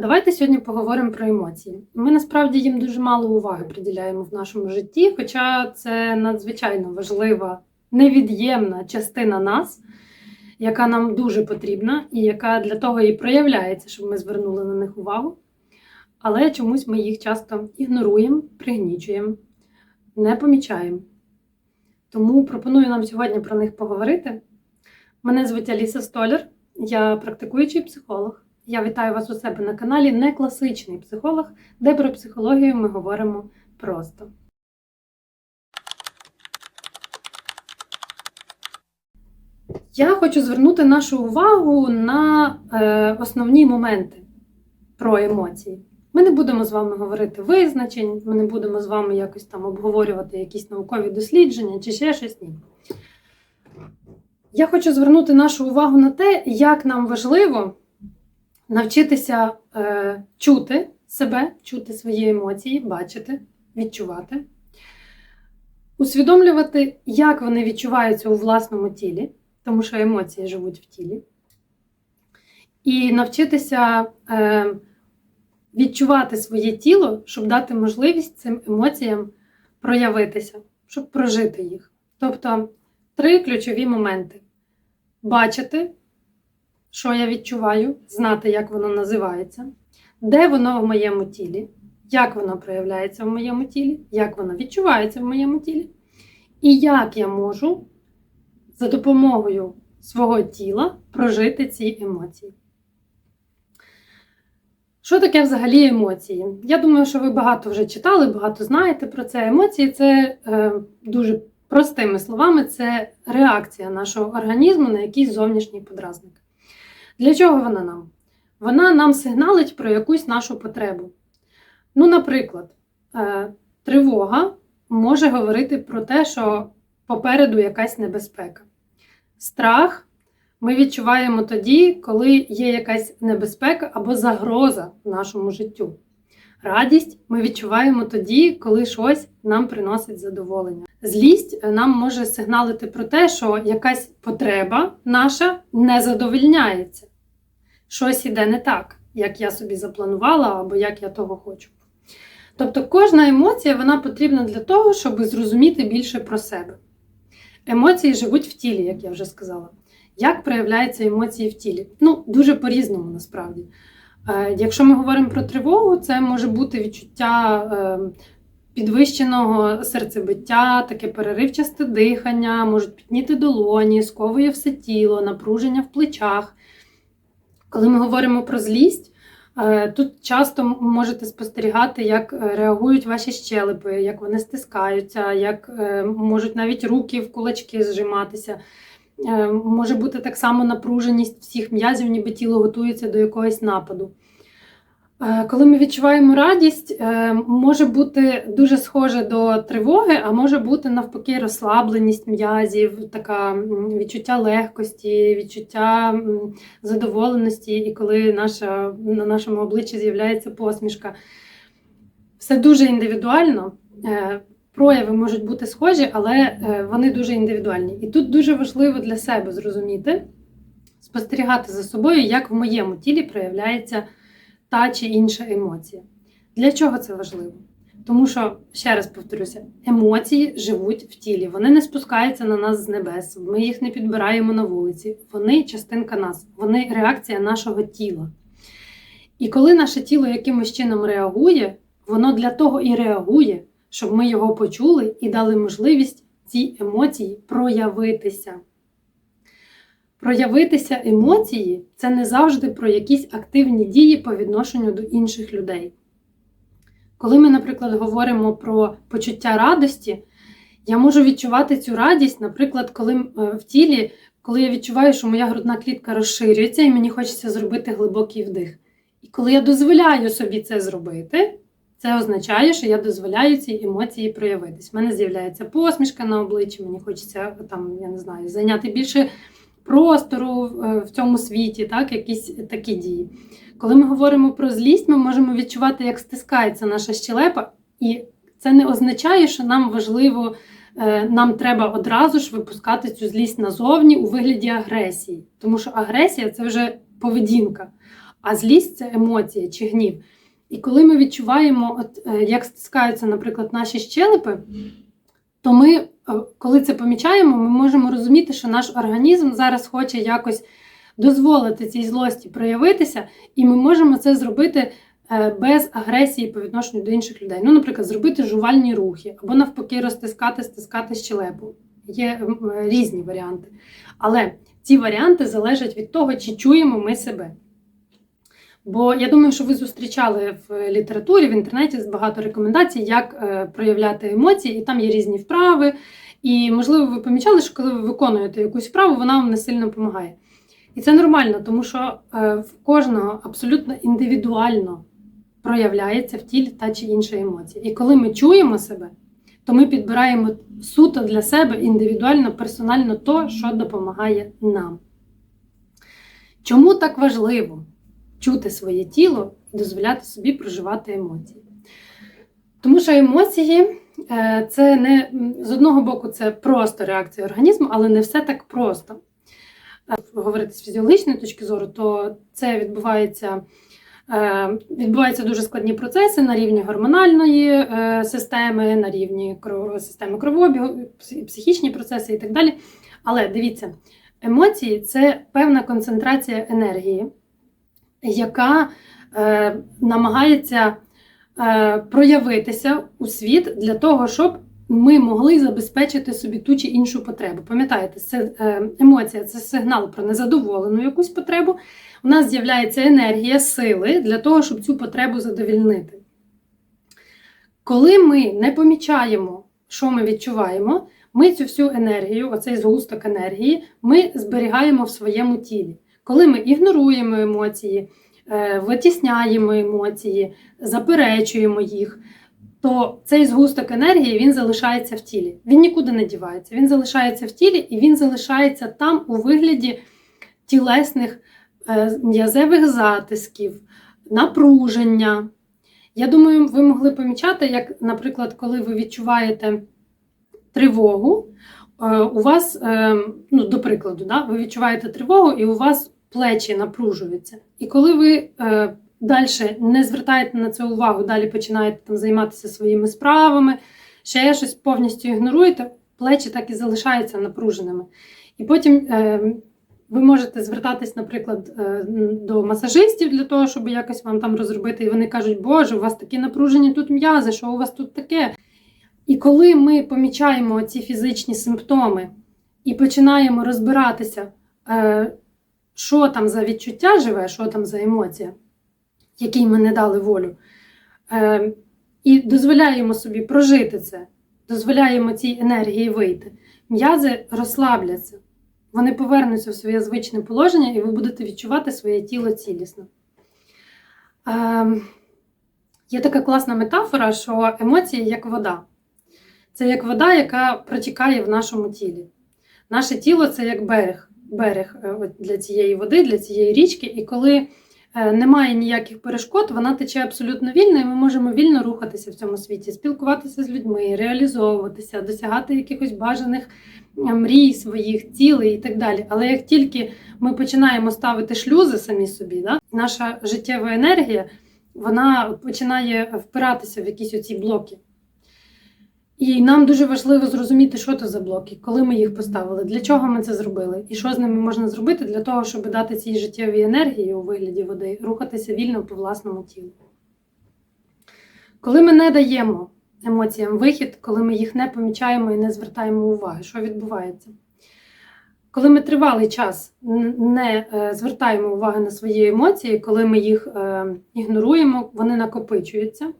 давайте сьогодні поговоримо про емоції. Ми насправді їм дуже мало уваги приділяємо в нашому житті, хоча це надзвичайно важлива, невід'ємна частина нас, яка нам дуже потрібна, і яка для того і проявляється, щоб ми звернули на них увагу. Але чомусь ми їх часто ігноруємо, пригнічуємо, не помічаємо. Тому пропоную нам сьогодні про них поговорити. Мене звуть Аліса Столяр, я практикуючий психолог. Я вітаю вас у себе на каналі Не класичний психолог, де про психологію ми говоримо просто. Я хочу звернути нашу увагу на е, основні моменти про емоції. Ми не будемо з вами говорити визначень, ми не будемо з вами якось там обговорювати якісь наукові дослідження чи ще щось ні. Я хочу звернути нашу увагу на те, як нам важливо навчитися е, чути себе, чути свої емоції, бачити, відчувати, усвідомлювати, як вони відчуваються у власному тілі, тому що емоції живуть в тілі, і навчитися е, відчувати своє тіло, щоб дати можливість цим емоціям проявитися, щоб прожити їх. Тобто три ключові моменти: бачити що я відчуваю, знати, як воно називається, де воно в моєму тілі, як воно проявляється в моєму тілі, як воно відчувається в моєму тілі, і як я можу за допомогою свого тіла прожити ці емоції. Що таке взагалі емоції? Я думаю, що ви багато вже читали, багато знаєте про це. Емоції це е, дуже простими словами, це реакція нашого організму на якийсь зовнішній подразник. Для чого вона нам? Вона нам сигналить про якусь нашу потребу. Ну, наприклад, е, тривога може говорити про те, що попереду якась небезпека. Страх ми відчуваємо тоді, коли є якась небезпека або загроза нашому життю. Радість ми відчуваємо тоді, коли щось нам приносить задоволення. Злість нам може сигналити про те, що якась потреба наша не задовольняється. Щось іде не так, як я собі запланувала, або як я того хочу. Тобто кожна емоція вона потрібна для того, щоб зрозуміти більше про себе. Емоції живуть в тілі, як я вже сказала. Як проявляються емоції в тілі? Ну, дуже по-різному насправді. Е, Якщо ми говоримо про тривогу, це може бути відчуття е, підвищеного серцебиття, таке переривчасте дихання, можуть підніти долоні, сковує все тіло, напруження в плечах. Коли ми говоримо про злість, е, тут часто можете спостерігати, як реагують ваші щелепи, як вони стискаються, як е, можуть навіть руки в кулачки зжиматися. Е, може бути так само напруженість всіх м'язів, ніби тіло готується до якогось нападу. Е, Коли ми відчуваємо радість, е, може бути дуже схоже до тривоги, а може бути навпаки розслабленість м'язів, така відчуття легкості, відчуття задоволеності, і коли наша, на нашому обличчі з'являється посмішка. Все дуже індивідуально. Е, Прояви можуть бути схожі, але вони дуже індивідуальні. І тут дуже важливо для себе зрозуміти, спостерігати за собою, як в моєму тілі проявляється та чи інша емоція. Для чого це важливо? Тому що, ще раз повторюся, емоції живуть в тілі, вони не спускаються на нас з небес, ми їх не підбираємо на вулиці. Вони частинка нас, вони реакція нашого тіла. І коли наше тіло якимось чином реагує, воно для того і реагує, щоб ми його почули і дали можливість цій емоції проявитися. Проявитися емоції це не завжди про якісь активні дії по відношенню до інших людей. Коли ми, наприклад, говоримо про почуття радості, я можу відчувати цю радість, наприклад, коли е, в тілі, коли я відчуваю, що моя грудна клітка розширюється і мені хочеться зробити глибокий вдих. І коли я дозволяю собі це зробити, це означає, що я дозволяю цій емоції проявитись. У мене з'являється посмішка на обличчі, мені хочеться там, я не знаю, зайняти більше простору в цьому світі, так, якісь такі дії. Коли ми говоримо про злість, ми можемо відчувати, як стискається наша щелепа, і це не означає, що нам важливо, е, нам треба одразу ж випускати цю злість назовні у вигляді агресії. Тому що агресія це вже поведінка. А злість це емоція чи гнів. І коли ми відчуваємо, от, е, як стискаються, наприклад, наші щелепи, то ми, е, коли це помічаємо, ми можемо розуміти, що наш організм зараз хоче якось дозволити цій злості проявитися, і ми можемо це зробити е, без агресії по відношенню до інших людей. Ну, наприклад, зробити жувальні рухи, або навпаки, розтискати, стискати щелепу. Є е, різні варіанти. Але ці варіанти залежать від того, чи чуємо ми себе. Бо я думаю, що ви зустрічали в літературі, в інтернеті багато рекомендацій, як е, проявляти емоції, і там є різні вправи. І, можливо, ви помічали, що коли ви виконуєте якусь вправу, вона вам не сильно допомагає. І це нормально, тому що е, в кожного абсолютно індивідуально проявляється в тілі та чи інша емоція. І коли ми чуємо себе, то ми підбираємо суто для себе індивідуально, персонально то, що допомагає нам. Чому так важливо чути своє тіло і дозволяти собі проживати емоції? Тому що емоції е, це не з одного боку, це просто реакція організму, але не все так просто. Е, Говорити з фізіологічної точки зору, то це відбувається. Е, Відбуваються дуже складні процеси на рівні гормональної системи, на рівні системи кровообігу, психічні процеси і так далі. Але дивіться, емоції це певна концентрація енергії, яка е, намагається е, проявитися у світ для того, щоб ми могли забезпечити собі ту чи іншу потребу. Пам'ятаєте, це е, емоція це сигнал про незадоволену якусь потребу. У нас з'являється енергія сили для того, щоб цю потребу задовільнити. Коли ми не помічаємо, що ми відчуваємо, ми цю всю енергію, оцей згусток енергії, ми зберігаємо в своєму тілі. Коли ми ігноруємо емоції, е, витісняємо емоції, заперечуємо їх, то цей згусток енергії він залишається в тілі. Він нікуди не дівається. Він залишається в тілі і він залишається там у вигляді тілесних е, м'язевих затисків, напруження. Я думаю, ви могли помічати, як, наприклад, коли ви відчуваєте тривогу, у вас, е, ну, до прикладу, да, ви відчуваєте тривогу, і у вас плечі напружуються. І коли ви е, далі не звертаєте на це увагу, далі починаєте там займатися своїми справами, ще щось повністю ігноруєте, плечі так і залишаються напруженими. І потім е, ви можете звертатись, наприклад, е, до масажистів для того, щоб якось вам там розробити, і вони кажуть, Боже, у вас такі напружені тут м'язи, що у вас тут таке? І коли ми помічаємо ці фізичні симптоми і починаємо розбиратися, е, що там за відчуття живе, що там за емоція, якій ми не дали волю, е, і дозволяємо собі прожити це, дозволяємо цій енергії вийти, м'язи розслабляться, вони повернуться в своє звичне положення, і ви будете відчувати своє тіло цілісно. Е, Є така класна метафора, що емоції як вода. Це як вода, яка протікає в нашому тілі. Наше тіло це як берег, берег е, для цієї води, для цієї річки. І коли е, немає ніяких перешкод, вона тече абсолютно вільно, і ми можемо вільно рухатися в цьому світі, спілкуватися з людьми, реалізовуватися, досягати якихось бажаних е, мрій своїх, цілей і так далі. Але як тільки ми починаємо ставити шлюзи самі собі, да, наша життєва енергія вона починає впиратися в якісь оці блоки. І нам дуже важливо зрозуміти, що це за блоки, коли ми їх поставили, для чого ми це зробили, і що з ними можна зробити для того, щоб дати цій життєвій енергії у вигляді води рухатися вільно по власному тілу. Коли ми не даємо емоціям вихід, коли ми їх не помічаємо і не звертаємо уваги, що відбувається? Коли ми тривалий час не е, звертаємо уваги на свої емоції, коли ми їх е, ігноруємо, вони накопичуються.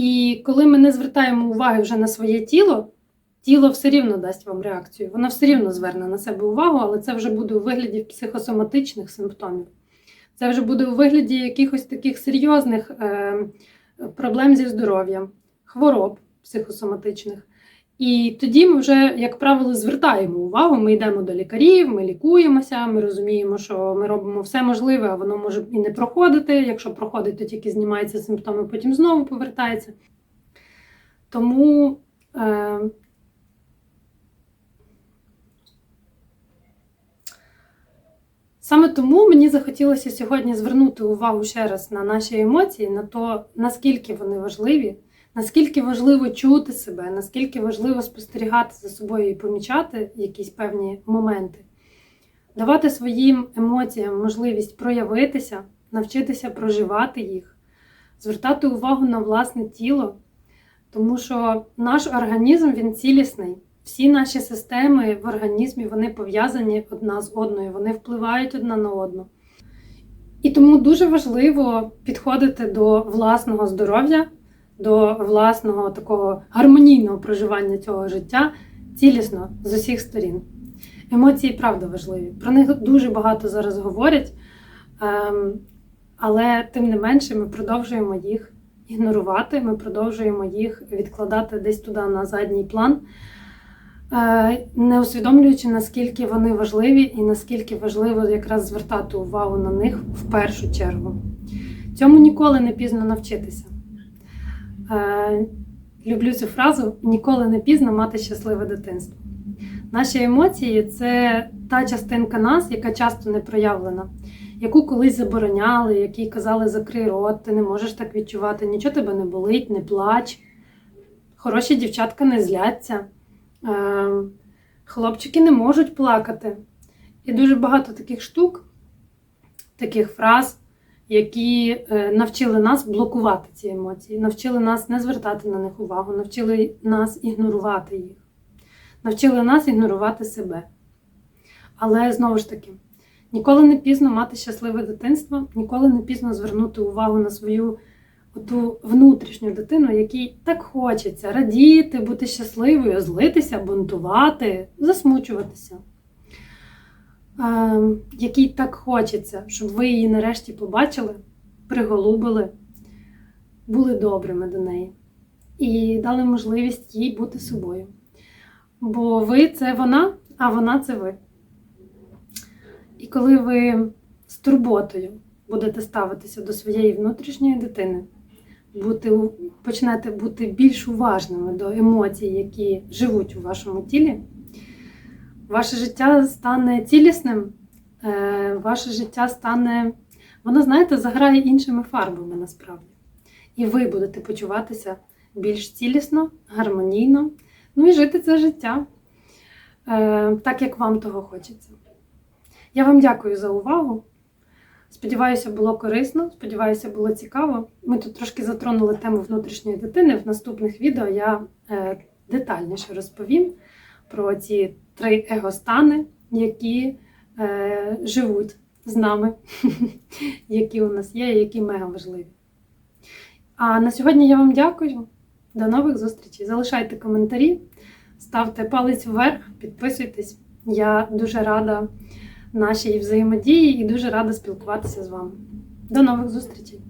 І коли ми не звертаємо уваги вже на своє тіло, тіло все рівно дасть вам реакцію. Воно все рівно зверне на себе увагу, але це вже буде у вигляді психосоматичних симптомів. Це вже буде у вигляді якихось таких серйозних е, проблем зі здоров'ям, хвороб психосоматичних. І тоді ми вже, як правило, звертаємо увагу, ми йдемо до лікарів, ми лікуємося, ми розуміємо, що ми робимо все можливе, а воно може і не проходити. Якщо проходить, то тільки знімаються симптоми, потім знову повертається. Тому е, Саме тому мені захотілося сьогодні звернути увагу ще раз на наші емоції, на то, наскільки вони важливі, наскільки важливо чути себе, наскільки важливо спостерігати за собою і помічати якісь певні моменти, давати своїм емоціям можливість проявитися, навчитися проживати їх, звертати увагу на власне тіло, тому що наш організм він цілісний. Всі наші системи в організмі вони пов'язані одна з одною, вони впливають одна на одну. І тому дуже важливо підходити до власного здоров'я, до власного такого гармонійного проживання цього життя цілісно з усіх сторін. Емоції правда важливі. Про них дуже багато зараз говорять, ем, але тим не менше ми продовжуємо їх ігнорувати, ми продовжуємо їх відкладати десь туди на задній план. Е, не усвідомлюючи, наскільки вони важливі і наскільки важливо якраз звертати увагу на них в першу чергу. Цьому ніколи не пізно навчитися. Е, Люблю цю фразу: ніколи не пізно мати щасливе дитинство. Наші емоції це та частинка нас, яка часто не проявлена, яку колись забороняли, якій казали закрий рот, ти не можеш так відчувати, нічого тебе не болить, не плач. Хороші дівчатка не зляться. Е, Хлопчики не можуть плакати. І дуже багато таких штук, таких фраз, які е, навчили нас блокувати ці емоції, навчили нас не звертати на них увагу, навчили нас ігнорувати їх, навчили нас ігнорувати себе. Але знову ж таки, ніколи не пізно мати щасливе дитинство, ніколи не пізно звернути увагу на свою ту внутрішню дитину, якій так хочеться радіти, бути щасливою, злитися, бунтувати, засмучуватися. Якій так хочеться, щоб ви її нарешті побачили, приголубили, були добрими до неї і дали можливість їй бути собою. Бо ви це вона, а вона це ви. І коли ви з турботою будете ставитися до своєї внутрішньої дитини, бути, почнете бути більш уважними до емоцій, які живуть у вашому тілі, ваше життя стане цілісним, е, ваше життя стане, воно, знаєте, заграє іншими фарбами насправді. І ви будете почуватися більш цілісно, гармонійно, ну і жити це життя е, так, як вам того хочеться. Я вам дякую за увагу. Сподіваюся, було корисно, сподіваюся, було цікаво. Ми тут трошки затронули тему внутрішньої дитини. В наступних відео я е, детальніше розповім про ці три егостани, які е, живуть з нами, які у нас є, і які мега важливі. А на сьогодні я вам дякую. До нових зустрічей. Залишайте коментарі, ставте палець вверх, підписуйтесь. Я дуже рада нашій взаємодії і дуже рада спілкуватися з вами. До нових зустрічей!